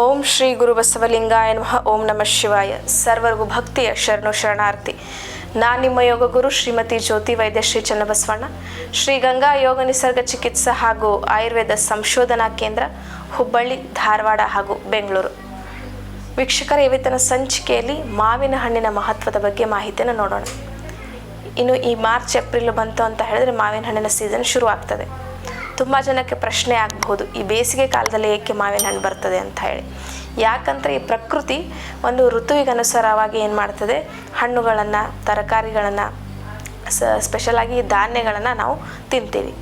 ಓಂ ಶ್ರೀ ಗುರು ಬಸವಲಿಂಗಾಯ ನಮಃ, ಓಂ ನಮಃ ಶಿವಾಯ. ಸರ್ವರಿಗೂ ಭಕ್ತಿಯ ಶರಣು ಶರಣಾರ್ಥಿ. ನಾನು ನಿಮ್ಮ ಯೋಗ ಗುರು ಶ್ರೀಮತಿ ಜ್ಯೋತಿ ವೈದ್ಯ ಶ್ರೀ ಚನ್ನಬಸವಣ್ಣ. ಶ್ರೀ ಗಂಗಾ ಯೋಗ ನಿಸರ್ಗ ಚಿಕಿತ್ಸಾ ಹಾಗೂ ಆಯುರ್ವೇದ ಸಂಶೋಧನಾ ಕೇಂದ್ರ, ಹುಬ್ಬಳ್ಳಿ, ಧಾರವಾಡ ಹಾಗೂ ಬೆಂಗಳೂರು. ವೀಕ್ಷಕರ ಇವತ್ತಿನ ಸಂಚಿಕೆಯಲ್ಲಿ ಮಾವಿನ ಹಣ್ಣಿನ ಮಹತ್ವದ ಬಗ್ಗೆ ಮಾಹಿತಿಯನ್ನು ನೋಡೋಣ. ಇನ್ನು ಈ ಮಾರ್ಚ್, ಏಪ್ರಿಲ್ ಬಂತು ಅಂತ ಹೇಳಿದ್ರೆ ಮಾವಿನ ಹಣ್ಣಿನ ಸೀಸನ್ ಶುರು ಆಗ್ತದೆ ತುಂಬ ಜನಕ್ಕೆ ಪ್ರಶ್ನೆ ಆಗಬಹುದು, ಈ ಬೇಸಿಗೆ ಕಾಲದಲ್ಲಿ ಏಕೆ ಮಾವಿನ ಹಣ್ಣು ಬರ್ತದೆ ಅಂತ ಹೇಳಿ. ಯಾಕಂದರೆ ಈ ಪ್ರಕೃತಿ ಒಂದು ಋತುವಿಗೆ ಅನುಸಾರವಾಗಿ ಏನು ಮಾಡ್ತದೆ, ಹಣ್ಣುಗಳನ್ನು, ತರಕಾರಿಗಳನ್ನು, ಸ ಸ್ಪೆಷಲಾಗಿ ಧಾನ್ಯಗಳನ್ನು ನಾವು ತಿಂತೀವಿ.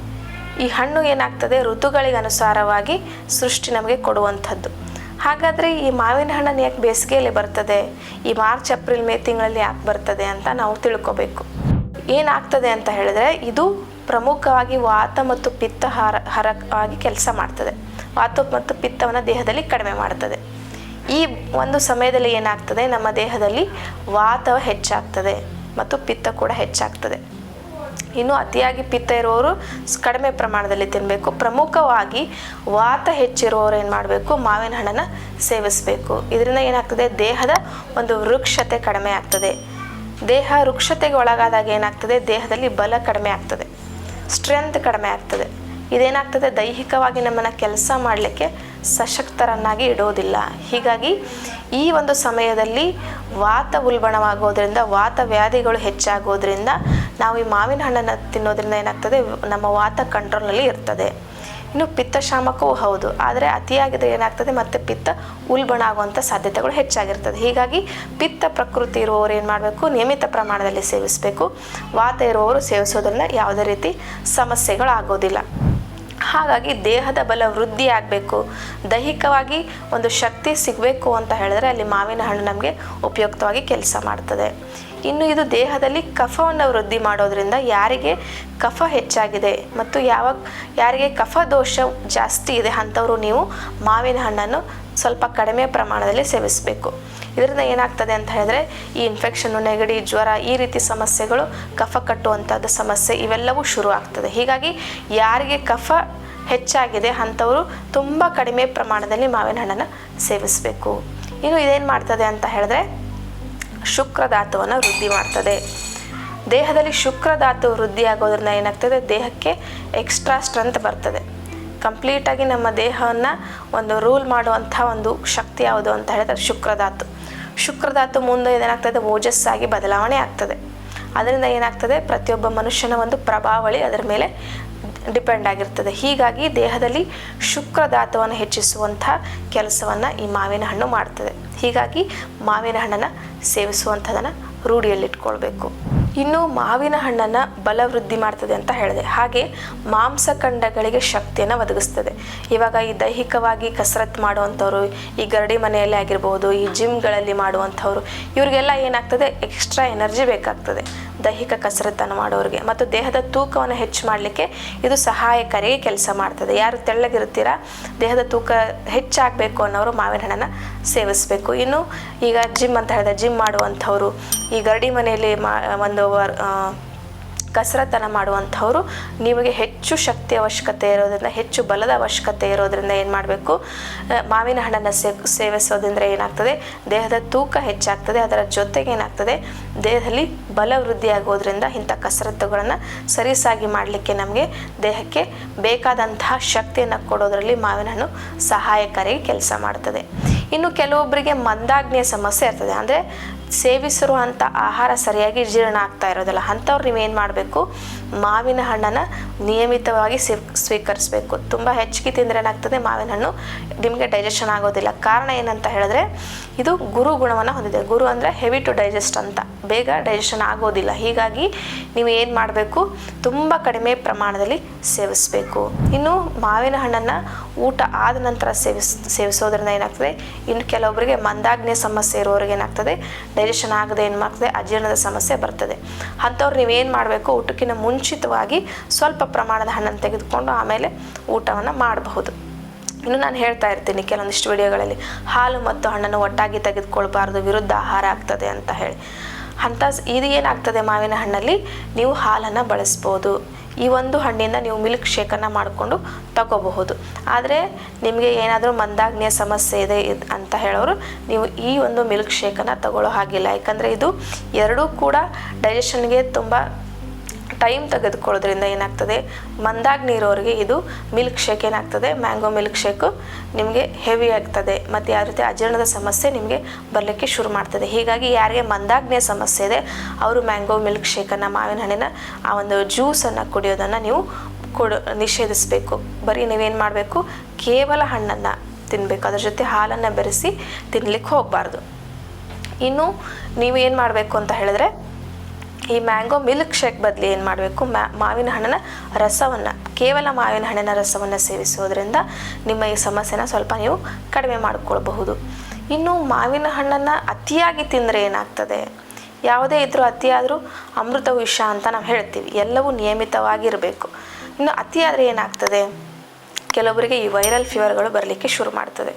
ಈ ಹಣ್ಣು ಏನಾಗ್ತದೆ ಋತುಗಳಿಗೆ ಅನುಸಾರವಾಗಿ ಸೃಷ್ಟಿ ನಮಗೆ ಕೊಡುವಂಥದ್ದು. ಹಾಗಾದರೆ ಈ ಮಾವಿನ ಹಣ್ಣನ್ನು ಯಾಕೆ ಬೇಸಿಗೆಯಲ್ಲಿ ಬರ್ತದೆ, ಈ ಮಾರ್ಚ್, ಏಪ್ರಿಲ್, ಮೇ ತಿಂಗಳಲ್ಲಿ ಯಾಕೆ ಬರ್ತದೆ ಅಂತ ನಾವು ತಿಳ್ಕೊಬೇಕು. ಏನಾಗ್ತದೆ ಅಂತ ಹೇಳಿದ್ರೆ, ಇದು ಪ್ರಮುಖವಾಗಿ ವಾತ ಮತ್ತು ಪಿತ್ತ ಹರ ಹರವಾಗಿ ಕೆಲಸ ಮಾಡ್ತದೆ. ವಾತ ಮತ್ತು ಪಿತ್ತವನ್ನು ದೇಹದಲ್ಲಿ ಕಡಿಮೆ ಮಾಡ್ತದೆ. ಈ ಒಂದು ಸಮಯದಲ್ಲಿ ಏನಾಗ್ತದೆ? ನಮ್ಮ ದೇಹದಲ್ಲಿ ವಾತ ಹೆಚ್ಚಾಗ್ತದೆ ಮತ್ತು ಪಿತ್ತ ಕೂಡ ಹೆಚ್ಚಾಗ್ತದೆ. ಇನ್ನು ಅತಿಯಾಗಿ ಪಿತ್ತ ಇರುವವರು ಕಡಿಮೆ ಪ್ರಮಾಣದಲ್ಲಿ ತಿನ್ನಬೇಕು ಪ್ರಮುಖವಾಗಿ ವಾತ ಹೆಚ್ಚಿರುವವರು ಏನು ಮಾಡಬೇಕು? ಮಾವಿನ ಹಣ್ಣನ್ನು ಸೇವಿಸಬೇಕು. ಇದರಿಂದ ಏನಾಗ್ತದೆ? ದೇಹದ ಒಂದು ವೃಕ್ಷತೆ ಕಡಿಮೆ ಆಗ್ತದೆ. ದೇಹ ವೃಕ್ಷತೆಗೆ ಒಳಗಾದಾಗ ಏನಾಗ್ತದೆ? ದೇಹದಲ್ಲಿ ಬಲ ಕಡಿಮೆ ಆಗ್ತದೆ. ಸ್ಟ್ರೆಂತ್ ಕಡಿಮೆ ಆಗ್ತದೆ. ಇದೇನಾಗ್ತದೆ? ದೈಹಿಕವಾಗಿ ನಮ್ಮನ್ನು ಕೆಲಸ ಮಾಡಲಿಕ್ಕೆ ಸಶಕ್ತರನ್ನಾಗಿ ಇಡೋದಿಲ್ಲ. ಹೀಗಾಗಿ ಈ ಒಂದು ಸಮಯದಲ್ಲಿ ವಾತ ಉಲ್ಬಣವಾಗೋದ್ರಿಂದ, ವಾತ ವ್ಯಾಧಿಗಳು ಹೆಚ್ಚಾಗೋದ್ರಿಂದ ನಾವು ಈ ಮಾವಿನ ಹಣ್ಣನ್ನು ತಿನ್ನೋದ್ರಿಂದ ಏನಾಗ್ತದೆ? ನಮ್ಮ ವಾತ ಕಂಟ್ರೋಲ್ನಲ್ಲಿ ಇರ್ತದೆ. ಇನ್ನು ಪಿತ್ತಶಾಮಕವೂ ಹೌದು. ಆದರೆ ಅತಿಯಾಗಿದ್ರೆ ಏನಾಗ್ತದೆ? ಮತ್ತೆ ಪಿತ್ತ ಉಲ್ಬಣ ಆಗುವಂಥ ಸಾಧ್ಯತೆಗಳು ಹೆಚ್ಚಾಗಿರ್ತದೆ. ಹೀಗಾಗಿ ಪಿತ್ತ ಪ್ರಕೃತಿ ಇರುವವರು ಏನು ಮಾಡಬೇಕು? ನಿಯಮಿತ ಪ್ರಮಾಣದಲ್ಲಿ ಸೇವಿಸಬೇಕು. ವಾತ ಇರುವವರು ಸೇವಿಸೋದ್ರಿಂದ ಯಾವುದೇ ರೀತಿ ಸಮಸ್ಯೆಗಳು ಆಗೋದಿಲ್ಲ ಹಾಗಾಗಿ ದೇಹದ ಬಲ ವೃದ್ಧಿ ಆಗಬೇಕು. ದೈಹಿಕವಾಗಿ ಒಂದು ಶಕ್ತಿ ಸಿಗಬೇಕು ಅಂತ ಹೇಳಿದ್ರೆ ಅಲ್ಲಿ ಮಾವಿನ ಹಣ್ಣು ನಮಗೆ ಉಪಯುಕ್ತವಾಗಿ ಕೆಲಸ ಮಾಡ್ತದೆ. ಇನ್ನು ಇದು ದೇಹದಲ್ಲಿ ಕಫವನ್ನು ವೃದ್ಧಿ ಮಾಡೋದ್ರಿಂದ ಯಾರಿಗೆ ಕಫ ಹೆಚ್ಚಾಗಿದೆ ಮತ್ತು ಯಾವಾಗ ಯಾರಿಗೆ ಕಫ ದೋಷ ಜಾಸ್ತಿ ಇದೆ ಅಂಥವ್ರು ನೀವು ಮಾವಿನ ಹಣ್ಣನ್ನು ಸ್ವಲ್ಪ ಕಡಿಮೆ ಪ್ರಮಾಣದಲ್ಲಿ ಸೇವಿಸಬೇಕು. ಇದರಿಂದ ಏನಾಗ್ತದೆ ಅಂತ ಹೇಳಿದ್ರೆ ಈ ಇನ್ಫೆಕ್ಷನ್ನು ನೆಗಡಿ, ಜ್ವರ ಈ ರೀತಿ ಸಮಸ್ಯೆಗಳು ಕಫ ಕಟ್ಟುವಂಥದ್ದು ಸಮಸ್ಯೆ ಇವೆಲ್ಲವೂ ಶುರು ಆಗ್ತದೆ. ಹೀಗಾಗಿ ಯಾರಿಗೆ ಕಫ ಹೆಚ್ಚಾಗಿದೆ. ಅಂಥವರು ತುಂಬ ಕಡಿಮೆ ಪ್ರಮಾಣದಲ್ಲಿ ಮಾವಿನ ಹಣ್ಣನ್ನು ಸೇವಿಸಬೇಕು. ಇನ್ನು ಇದೇನು ಮಾಡ್ತದೆ ಅಂತ ಹೇಳಿದ್ರೆ ಶುಕ್ರಧಾತುವನ್ನು ವೃದ್ಧಿ ಮಾಡ್ತದೆ. ದೇಹದಲ್ಲಿ ಶುಕ್ರಧಾತು ವೃದ್ಧಿ ಆಗೋದ್ರಿಂದ ಏನಾಗ್ತದೆ? ದೇಹಕ್ಕೆ ಎಕ್ಸ್ಟ್ರಾ ಸ್ಟ್ರೆಂತ್ ಬರ್ತದೆ. ಕಂಪ್ಲೀಟಾಗಿ ನಮ್ಮ ದೇಹವನ್ನು ಒಂದು ರೂಲ್ ಮಾಡುವಂಥ ಒಂದು ಶಕ್ತಿ ಯಾವುದು ಅಂತ ಹೇಳಿದ್ರೆ ಶುಕ್ರಧಾತು ಶುಕ್ರಧಾತು ಮುಂದೆ ಏನಾಗ್ತದೆ? ಓಜಸ್ಸಾಗಿ ಬದಲಾವಣೆ ಆಗ್ತದೆ. ಅದರಿಂದ ಏನಾಗ್ತದೆ? ಪ್ರತಿಯೊಬ್ಬ ಮನುಷ್ಯನ ಒಂದು ಪ್ರಭಾವಳಿ ಅದರ ಮೇಲೆ ಡಿಪೆಂಡ್ ಆಗಿರ್ತದೆ. ಹೀಗಾಗಿ ದೇಹದಲ್ಲಿ ಶುಕ್ರದಾತವನ್ನು ಹೆಚ್ಚಿಸುವಂಥ ಕೆಲಸವನ್ನು ಈ ಮಾವಿನ ಹಣ್ಣು ಮಾಡ್ತದೆ. ಹೀಗಾಗಿ ಮಾವಿನ ಹಣ್ಣನ್ನು ಸೇವಿಸುವಂಥದ್ದನ್ನು ರೂಢಿಯಲ್ಲಿಟ್ಕೊಳ್ಬೇಕು. ಇನ್ನು ಮಾವಿನ ಹಣ್ಣನ್ನು ಬಲವೃದ್ಧಿ ಮಾಡ್ತದೆ ಅಂತ ಹೇಳಿದೆ. ಹಾಗೆ ಮಾಂಸಖಂಡಗಳಿಗೆ ಶಕ್ತಿಯನ್ನು ಒದಗಿಸ್ತದೆ. ಇವಾಗ ಈ ದೈಹಿಕವಾಗಿ ಕಸರತ್ತು ಮಾಡುವಂಥವ್ರು, ಈ ಗರಡಿ ಮನೆಯಲ್ಲಿ ಆಗಿರ್ಬೋದು, ಈ ಜಿಮ್ಗಳಲ್ಲಿ ಮಾಡುವಂಥವ್ರು, ಇವರಿಗೆಲ್ಲ ಏನಾಗ್ತದೆ? ಎಕ್ಸ್ಟ್ರಾ ಎನರ್ಜಿ ಬೇಕಾಗ್ತದೆ. ದೈಹಿಕ ಕಸರತ್ತನ್ನು ಮಾಡೋರಿಗೆ ಮತ್ತು ದೇಹದ ತೂಕವನ್ನು ಹೆಚ್ಚು ಮಾಡಲಿಕ್ಕೆ ಇದು ಸಹಾಯಕಾರಿಯಾಗಿ ಕೆಲಸ ಮಾಡ್ತದೆ. ಯಾರು ತೆಳ್ಳಗಿರ್ತೀರಾ ದೇಹದ ತೂಕ ಹೆಚ್ಚಾಗಬೇಕು ಅನ್ನೋರು ಮಾವಿನ ಹಣ್ಣನ್ನು ಸೇವಿಸಬೇಕು. ಇನ್ನು ಈಗ ಜಿಮ್ ಅಂತ ಹೇಳಿದ ಜಿಮ್ ಮಾಡುವಂಥವ್ರು ಈ ಗರಡಿ ಮನೆಯಲ್ಲಿ ಮಾ ಒಂದು ಕಸರತ್ತನ್ನು ಮಾಡುವಂಥವ್ರು ನಿಮಗೆ ಹೆಚ್ಚು ಶಕ್ತಿ ಅವಶ್ಯಕತೆ ಇರೋದ್ರಿಂದ, ಹೆಚ್ಚು ಬಲದ ಅವಶ್ಯಕತೆ ಇರೋದ್ರಿಂದ ಏನು ಮಾಡಬೇಕು? ಮಾವಿನ ಹಣ್ಣನ್ನು ಸೇ, ಸೇವಿಸೋದ್ರಿಂದ ಏನಾಗ್ತದೆ? ದೇಹದ ತೂಕ ಹೆಚ್ಚಾಗ್ತದೆ, ಅದರ ಜೊತೆಗೆ ಏನಾಗ್ತದೆ? ದೇಹದಲ್ಲಿ ಬಲ ವೃದ್ಧಿ ಆಗೋದ್ರಿಂದ ಇಂಥ ಕಸರತ್ತುಗಳನ್ನು ಸರಿಸಾಗಿ ಮಾಡಲಿಕ್ಕೆ ನಮಗೆ ದೇಹಕ್ಕೆ ಬೇಕಾದಂತಹ ಶಕ್ತಿಯನ್ನು ಕೊಡೋದರಲ್ಲಿ ಮಾವಿನ ಹಣ್ಣು ಸಹಾಯಕಾರಿಯಾಗಿ ಕೆಲಸ ಮಾಡ್ತದೆ. ಇನ್ನು ಕೆಲವೊಬ್ಬರಿಗೆ ಮಂದಾಗ್ನಿಯ ಸಮಸ್ಯೆ ಇರ್ತದೆ. ಅಂದರೆ ಸೇವಿಸಿರುವಂಥ ಆಹಾರ ಸರಿಯಾಗಿ ಜೀರ್ಣ ಆಗ್ತಾ ಇರೋದಿಲ್ಲ. ಅಂಥವ್ರು ನೀವೇನು ಮಾಡಬೇಕು? ಮಾವಿನ ಹಣ್ಣನ್ನು ನಿಯಮಿತವಾಗಿ ಸೇವ್, ಸ್ವೀಕರಿಸಬೇಕು. ತುಂಬ ಹೆಚ್ಚಿಗೆ ತಿಂದರೆ ಏನಾಗ್ತದೆ? ಮಾವಿನ ಹಣ್ಣು ನಿಮಗೆ ಡೈಜೆಷನ್ ಆಗೋದಿಲ್ಲ. ಕಾರಣ ಏನಂತ ಹೇಳಿದ್ರೆ, ಇದು ಗುರು ಗುಣವನ್ನು ಹೊಂದಿದೆ. ಗುರು ಅಂದರೆ ಹೆವಿ ಟು ಡೈಜೆಸ್ಟ್ ಅಂತ. ಬೇಗ ಡೈಜೆಷನ್ ಆಗೋದಿಲ್ಲ. ಹೀಗಾಗಿ ನೀವು ಏನು ಮಾಡಬೇಕು? ತುಂಬ ಕಡಿಮೆ ಪ್ರಮಾಣದಲ್ಲಿ ಸೇವಿಸಬೇಕು. ಇನ್ನು ಮಾವಿನ ಹಣ್ಣನ್ನು ಊಟ ಆದ ನಂತರ ಸೇವಿಸ್, ಸೇವಿಸೋದ್ರಿಂದ ಏನಾಗ್ತದೆ? ಇನ್ನು ಕೆಲವೊಬ್ಬರಿಗೆ ಮಂದಾಗ್ನೆ ಸಮಸ್ಯೆ ಇರೋರಿಗೆ ಏನಾಗ್ತದೆ? ಡೈಜೆಷನ್ ಆಗದೆ ಏನು ಮಾಡ್ತದೆ ಅಜೀರ್ಣದ ಸಮಸ್ಯೆ ಬರ್ತದೆ. ಅಂಥವ್ರು ನೀವೇನು ಮಾಡಬೇಕು? ಊಟಕ್ಕಿಂತ ಮುಂಚಿತವಾಗಿ ಸ್ವಲ್ಪ ಪ್ರಮಾಣದ ಹಣ್ಣನ್ನು ತೆಗೆದುಕೊಂಡು ಆಮೇಲೆ ಊಟವನ್ನು ಮಾಡಬಹುದು. ಇನ್ನು ನಾನು ಹೇಳ್ತಾ ಇರ್ತೀನಿ ಕೆಲವೊಂದಿಷ್ಟು ವಿಡಿಯೋಗಳಲ್ಲಿ ಹಾಲು ಮತ್ತು ಹಣ್ಣನ್ನು ಒಟ್ಟಾಗಿ ತೆಗೆದುಕೊಳ್ಬಾರ್ದು, ವಿರುದ್ಧ ಆಹಾರ ಆಗ್ತದೆ ಅಂತ ಹೇಳಿ. ಅಂಥ ಇದು ಏನಾಗ್ತದೆ ಮಾವಿನ ಹಣ್ಣಲ್ಲಿ? ನೀವು ಹಾಲನ್ನು ಬಳಸ್ಬೋದು. ಈ ಒಂದು ಹಣ್ಣಿಂದ ನೀವು ಮಿಲ್ಕ್ ಶೇಕನ್ನು ಮಾಡಿಕೊಂಡು ತಗೋಬಹುದು. ಆದರೆ ನಿಮಗೆ ಏನಾದರೂ ಮಂದಾಗ್ನಿಯ ಸಮಸ್ಯೆ ಇದೆ ಅಂತ ಹೇಳೋರು, ನೀವು ಈ ಒಂದು ಮಿಲ್ಕ್ ಶೇಕನ್ನು ತಗೊಳ್ಳೋ ಹಾಗಿಲ್ಲ. ಯಾಕಂದರೆ ಇದು ಎರಡೂ ಕೂಡ ಡೈಜೆಷನ್ಗೆ ತುಂಬ ಟೈಮ್ ತೆಗೆದುಕೊಳ್ಳೋದ್ರಿಂದ ಏನಾಗ್ತದೆ? ಮಂದಾಗಿ ನೀರೋರಿಗೆ ಇದು ಮಿಲ್ಕ್ ಶೇಕ್ ಏನಾಗ್ತದೆ? ಮ್ಯಾಂಗೋ ಮಿಲ್ಕ್ ಶೇಕು ನಿಮಗೆ ಹೆವಿ ಆಗ್ತದೆ. ಮತ್ತು ಯಾವ ರೀತಿ ಅಜೀರ್ಣದ ಸಮಸ್ಯೆ ನಿಮಗೆ ಬರಲಿಕ್ಕೆ ಶುರು ಮಾಡ್ತದೆ. ಹೀಗಾಗಿ ಯಾರಿಗೆ ಮಂದಾಗ್ನೆಯ ಸಮಸ್ಯೆ ಇದೆ, ಅವರು ಮ್ಯಾಂಗೋ ಮಿಲ್ಕ್ ಶೇಕನ್ನು, ಮಾವಿನ ಹಣ್ಣಿನ ಆ ಒಂದು ಜ್ಯೂಸನ್ನು ಕುಡಿಯೋದನ್ನು ನೀವು ಕೊಡು, ನಿಷೇಧಿಸಬೇಕು. ಬರೀ ನೀವೇನು ಮಾಡಬೇಕು? ಕೇವಲ ಹಣ್ಣನ್ನು ತಿನ್ನಬೇಕು ಅದ್ರ ಜೊತೆ ಹಾಲನ್ನು ಬೆರೆಸಿ ತಿನ್ನಲಿಕ್ಕೆ ಹೋಗಬಾರ್ದು. ಇನ್ನು ನೀವು ಏನು ಮಾಡಬೇಕು ಅಂತ ಹೇಳಿದ್ರೆ ಈ ಮ್ಯಾಂಗೋ ಮಿಲ್ಕ್ ಶೇಕ್ ಬದಲು ಏನು ಮಾಡಬೇಕು? ಮಾವಿನ ಹಣ್ಣಿನ ರಸವನ್ನು, ಕೇವಲ ಮಾವಿನ ಹಣ್ಣಿನ ರಸವನ್ನು ಸೇವಿಸೋದ್ರಿಂದ ನಿಮ್ಮ ಈ ಸಮಸ್ಯೆನ ಸ್ವಲ್ಪ ನೀವು ಕಡಿಮೆ ಮಾಡಿಕೊಳ್ಬಹುದು. ಇನ್ನು ಮಾವಿನ ಹಣ್ಣನ್ನು ಅತಿಯಾಗಿ ತಿಂದರೆ ಏನಾಗ್ತದೆ? ಯಾವುದೇ ಇದ್ರೂ ಅತಿಯಾದರೂ ಅಮೃತ ವಿಷ ಅಂತ ನಾವು ಹೇಳ್ತೀವಿ. ಎಲ್ಲವೂ ನಿಯಮಿತವಾಗಿರಬೇಕು ಇನ್ನು ಅತಿಯಾದರೆ ಏನಾಗ್ತದೆ? ಕೆಲವರಿಗೆ ಈ ವೈರಲ್ ಫೀವರ್ಗಳು ಬರಲಿಕ್ಕೆ ಶುರು ಮಾಡ್ತದೆ.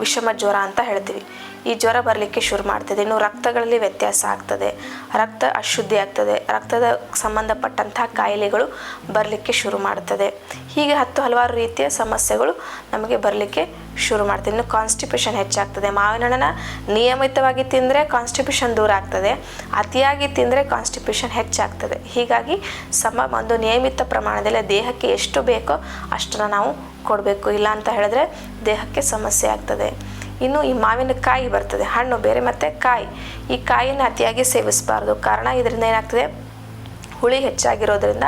ವಿಷಮ ಜ್ವರ ಅಂತ ಹೇಳ್ತೀವಿ. ಈ ಜ್ವರ ಬರಲಿಕ್ಕೆ ಶುರು ಮಾಡ್ತದೆ. ಇನ್ನು ರಕ್ತಗಳಲ್ಲಿ ವ್ಯತ್ಯಾಸ ಆಗ್ತದೆ. ರಕ್ತ ಅಶುದ್ಧಿ ಆಗ್ತದೆ. ರಕ್ತದ ಸಂಬಂಧಪಟ್ಟಂತಹ ಕಾಯಿಲೆಗಳು ಬರಲಿಕ್ಕೆ ಶುರು ಮಾಡ್ತದೆ. ಹೀಗೆ ಹತ್ತು ಹಲವಾರು ರೀತಿಯ ಸಮಸ್ಯೆಗಳು ನಮಗೆ ಬರಲಿಕ್ಕೆ ಶುರು ಮಾಡ್ತದೆ. ಇನ್ನು ಕಾನ್ಸ್ಟಿಪೇಷನ್ ಹೆಚ್ಚಾಗ್ತದೆ. ಮಾವಿನ ಹಣ್ಣನ್ನ ನಿಯಮಿತವಾಗಿ ತಿಂದರೆ ಕಾನ್ಸ್ಟಿಪೇಷನ್ ದೂರ ಆಗ್ತದೆ. ಅತಿಯಾಗಿ ತಿಂದರೆ ಕಾನ್ಸ್ಟಿಪೇಷನ್ ಹೆಚ್ಚಾಗ್ತದೆ. ಹೀಗಾಗಿ ಸಮ ಒಂದು ನಿಯಮಿತ ಪ್ರಮಾಣದಲ್ಲಿ ದೇಹಕ್ಕೆ ಎಷ್ಟು ಬೇಕೋ ಅಷ್ಟನ್ನು ನಾವು ಕೊಡಬೇಕು. ಇಲ್ಲ ಅಂತ ಹೇಳಿದ್ರೆ ದೇಹಕ್ಕೆ ಸಮಸ್ಯೆ ಆಗ್ತದೆ. ಇನ್ನು ಈ ಮಾವಿನಕಾಯಿ ಬರ್ತದೆ, ಹಣ್ಣು ಬೇರೆ ಮತ್ತೆ ಕಾಯಿ. ಈ ಕಾಯಿನ ಅತಿಯಾಗಿ ಸೇವಿಸಬಾರ್ದು. ಕಾರಣ ಇದರಿಂದ ಏನಾಗ್ತದೆ? ಹುಳಿ ಹೆಚ್ಚಾಗಿರೋದ್ರಿಂದ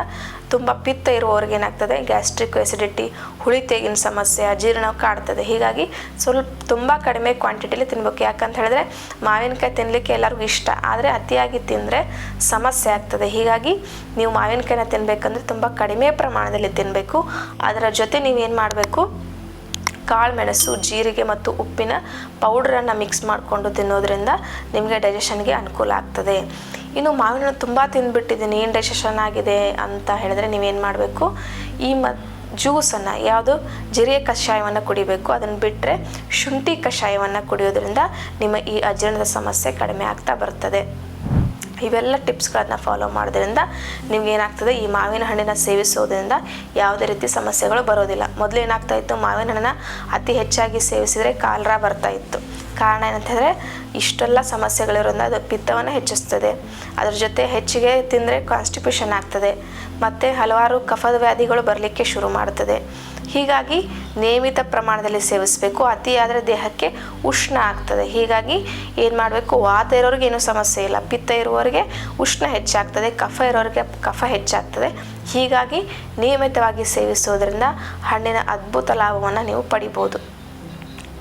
ತುಂಬ ಪಿತ್ತ ಇರುವವ್ರಿಗೆ ಏನಾಗ್ತದೆ? ಗ್ಯಾಸ್ಟ್ರಿಕ್ ಎಸಿಡಿಟಿ ಹುಳಿ ತೆಗಿನ ಸಮಸ್ಯೆ ಅಜೀರ್ಣ ಕಾಡ್ತದೆ. ಹೀಗಾಗಿ ಸ್ವಲ್ಪ ತುಂಬ ಕಡಿಮೆ ಕ್ವಾಂಟಿಟಿಲಿ ತಿನ್ಬೇಕು. ಯಾಕಂತ ಹೇಳಿದ್ರೆ ಮಾವಿನಕಾಯಿ ತಿನ್ನಲಿಕ್ಕೆ ಎಲ್ಲರಿಗೂ ಇಷ್ಟ. ಆದರೆ ಅತಿಯಾಗಿ ತಿಂದರೆ ಸಮಸ್ಯೆ ಆಗ್ತದೆ. ಹೀಗಾಗಿ ನೀವು ಮಾವಿನಕಾಯಿನ ತಿನ್ನಬೇಕಂದ್ರೆ ತುಂಬ ಕಡಿಮೆ ಪ್ರಮಾಣದಲ್ಲಿ ತಿನ್ನಬೇಕು ಅದರ ಜೊತೆ ನೀವೇನು ಮಾಡಬೇಕು? ಕಾಳು ಮೆಣಸು ಜೀರಿಗೆ ಮತ್ತು ಉಪ್ಪಿನ ಪೌಡ್ರನ್ನು ಮಿಕ್ಸ್ ಮಾಡಿಕೊಂಡು ತಿನ್ನೋದ್ರಿಂದ ನಿಮಗೆ ಡೈಜೆಷನ್ಗೆ ಅನುಕೂಲ ಆಗ್ತದೆ. ಇನ್ನು ಮಾವಿನ ಹಣ್ಣು ತುಂಬ ತಿಂದುಬಿಟ್ಟಿದ್ದೀನಿ ಏನು ಡೈಜೆಷನ್ ಆಗಿದೆ ಅಂತ ಹೇಳಿದ್ರೆ ನೀವೇನು ಮಾಡಬೇಕು? ಈ ಮ ಜ್ಯೂಸನ್ನು ಯಾವುದು ಜಿರಿಯ ಕಷಾಯವನ್ನು ಕುಡಿಬೇಕು, ಅದನ್ನು ಬಿಟ್ಟರೆ ಶುಂಠಿ ಕಷಾಯವನ್ನು ಕುಡಿಯೋದ್ರಿಂದ ನಿಮ್ಮ ಈ ಅಜೀರ್ಣದ ಸಮಸ್ಯೆ ಕಡಿಮೆ ಆಗ್ತಾ ಬರ್ತದೆ. ಇವೆಲ್ಲ ಟಿಪ್ಸ್ಗಳನ್ನ ಫಾಲೋ ಮಾಡೋದ್ರಿಂದ ನಿಮ್ಗೆ ಏನಾಗ್ತದೆ, ಈ ಮಾವಿನ ಹಣ್ಣಿನ ಸೇವಿಸೋದ್ರಿಂದ ಯಾವುದೇ ರೀತಿ ಸಮಸ್ಯೆಗಳು ಬರೋದಿಲ್ಲ. ಮೊದಲು ಏನಾಗ್ತಾ ಇತ್ತು, ಮಾವಿನ ಹಣ್ಣನ್ನು ಅತಿ ಹೆಚ್ಚಾಗಿ ಸೇವಿಸಿದರೆ ಕಾಲರ ಬರ್ತಾ ಇತ್ತು. ಕಾರಣ ಏನಂತ ಹೇಳಿದ್ರೆ ಇಷ್ಟೆಲ್ಲ ಸಮಸ್ಯೆಗಳಿರೋದ್ರಿಂದ ಅದು ಪಿತ್ತವನ್ನು ಹೆಚ್ಚಿಸ್ತದೆ. ಅದ್ರ ಜೊತೆ ಹೆಚ್ಚಿಗೆ ತಿಂದರೆ ಕಾನ್ಸ್ಟಿಪ್ಯೂಷನ್ ಆಗ್ತದೆ. ಮತ್ತು ಹಲವಾರು ಕಫದ ವ್ಯಾಧಿಗಳು ಬರಲಿಕ್ಕೆ ಶುರು ಮಾಡ್ತದೆ. ಹೀಗಾಗಿ ನಿಯಮಿತ ಪ್ರಮಾಣದಲ್ಲಿ ಸೇವಿಸಬೇಕು. ಅತಿ ಆದರೆ ದೇಹಕ್ಕೆ ಉಷ್ಣ ಆಗ್ತದೆ. ಹೀಗಾಗಿ ಏನು ಮಾಡಬೇಕು? ವಾತ ಇರೋರಿಗೆ ಏನೂ ಸಮಸ್ಯೆ ಇಲ್ಲ. ಪಿತ್ತ ಇರುವವರಿಗೆ ಉಷ್ಣ ಹೆಚ್ಚಾಗ್ತದೆ. ಕಫ ಇರೋರಿಗೆ ಕಫ ಹೆಚ್ಚಾಗ್ತದೆ. ಹೀಗಾಗಿ ನಿಯಮಿತವಾಗಿ ಸೇವಿಸೋದ್ರಿಂದ ಹಣ್ಣಿನ ಅದ್ಭುತ ಲಾಭವನ್ನು ನೀವು ಪಡಿಬೋದು.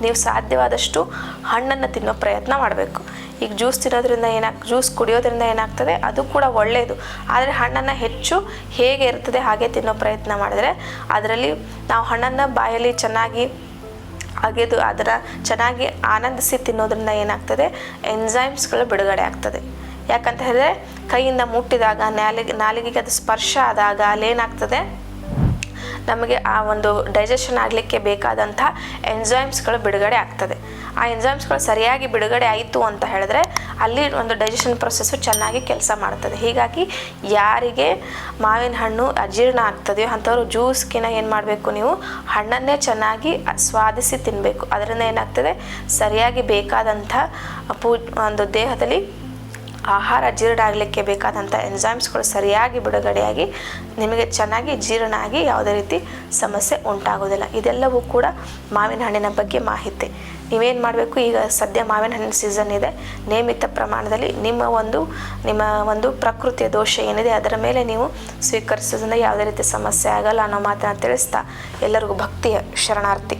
ನೀವು ಸಾಧ್ಯವಾದಷ್ಟು ಹಣ್ಣನ್ನು ತಿನ್ನೋ ಪ್ರಯತ್ನ ಮಾಡಬೇಕು. ಈಗ ಜ್ಯೂಸ್ ತಿನ್ನೋದ್ರಿಂದ ಏನಾಗ್, ಜ್ಯೂಸ್ ಕುಡಿಯೋದ್ರಿಂದ ಏನಾಗ್ತದೆ? ಅದು ಕೂಡ ಒಳ್ಳೆಯದು ಆದರೆ ಹಣ್ಣನ್ನು ಹೆಚ್ಚು ಹೇಗೆ ಇರ್ತದೆ ಹಾಗೆ ತಿನ್ನೋ ಪ್ರಯತ್ನ ಮಾಡಿದ್ರೆ ಅದರಲ್ಲಿ ನಾವು ಹಣ್ಣನ್ನು ಬಾಯಲ್ಲಿ ಚೆನ್ನಾಗಿ ಅಗೆದು ಅದರ ಚೆನ್ನಾಗಿ ಆನಂದಿಸಿ ತಿನ್ನೋದ್ರಿಂದ ಏನಾಗ್ತದೆ? ಎನ್ಝೈಮ್ಸ್ಗಳು ಬಿಡುಗಡೆ ಆಗ್ತದೆ. ಯಾಕಂತ ಹೇಳಿದ್ರೆ ಕೈಯಿಂದ ಮುಟ್ಟಿದಾಗ ನಾಲಿಗೆ ನಾಲಿಗೆಗೆ ಅದು ಸ್ಪರ್ಶ ಆದಾಗ ಅಲ್ಲೇನಾಗ್ತದೆ ನಮಗೆ ಆ ಒಂದು ಡೈಜೆಷನ್ ಆಗಲಿಕ್ಕೆ ಬೇಕಾದಂಥ ಎನ್ಝೈಮ್ಸ್ಗಳು ಬಿಡುಗಡೆ ಆಗ್ತದೆ. ಆ ಎನ್ಸೈಮ್ಸ್ಗಳು ಸರಿಯಾಗಿ ಬಿಡುಗಡೆ ಆಯಿತು ಅಂತ ಹೇಳಿದ್ರೆ ಅಲ್ಲಿ ಒಂದು ಡೈಜೆಷನ್ ಪ್ರೊಸೆಸ್ಸು ಚೆನ್ನಾಗಿ ಕೆಲಸ ಮಾಡ್ತದೆ. ಹೀಗಾಗಿ ಯಾರಿಗೆ ಮಾವಿನ ಹಣ್ಣು ಅಜೀರ್ಣ ಆಗ್ತದೆಯೋ ಅಂಥವ್ರು ಜ್ಯೂಸ್ಗಿನ ಏನು ಮಾಡಬೇಕು ನೀವು? ಹಣ್ಣನ್ನೇ ಚೆನ್ನಾಗಿ ಸ್ವಾದಿಸಿ ತಿನ್ನಬೇಕು ಅದರಿಂದ ಏನಾಗ್ತದೆ? ಸರಿಯಾಗಿ ಬೇಕಾದಂಥ ಪೂ ಒಂದು ದೇಹದಲ್ಲಿ ಆಹಾರ ಜೀರ್ಣ ಆಗಲಿಕ್ಕೆ ಬೇಕಾದಂಥ ಎನ್ಸೈಮ್ಸ್ಗಳು ಸರಿಯಾಗಿ ಬಿಡುಗಡೆಯಾಗಿ, ನಿಮಗೆ ಚೆನ್ನಾಗಿ ಜೀರ್ಣ ಆಗಿ ಯಾವುದೇ ರೀತಿ ಸಮಸ್ಯೆ ಉಂಟಾಗೋದಿಲ್ಲ ಇದೆಲ್ಲವೂ ಕೂಡ ಮಾವಿನ ಹಣ್ಣಿನ ಬಗ್ಗೆ ಮಾಹಿತಿ. ನೀವೇನು ಮಾಡಬೇಕು? ಈಗ ಸದ್ಯ ಮಾವಿನ ಹಣ್ಣಿನ ಸೀಸನ್ ಇದೆ. ನಿಯಮಿತ ಪ್ರಮಾಣದಲ್ಲಿ ನಿಮ್ಮ ಒಂದು ನಿಮ್ಮ ಒಂದು ಪ್ರಕೃತಿಯ ದೋಷ ಏನಿದೆ, ಅದರ ಮೇಲೆ ನೀವು ಸ್ವೀಕರಿಸೋದ್ರಿಂದ ಯಾವುದೇ ರೀತಿ ಸಮಸ್ಯೆ ಆಗಲ್ಲ ಅನ್ನೋ ಮಾತನ್ನು ತಿಳಿಸ್ತಾ ಎಲ್ಲರಿಗೂ ಭಕ್ತಿಯ ಶರಣಾರ್ಥಿ.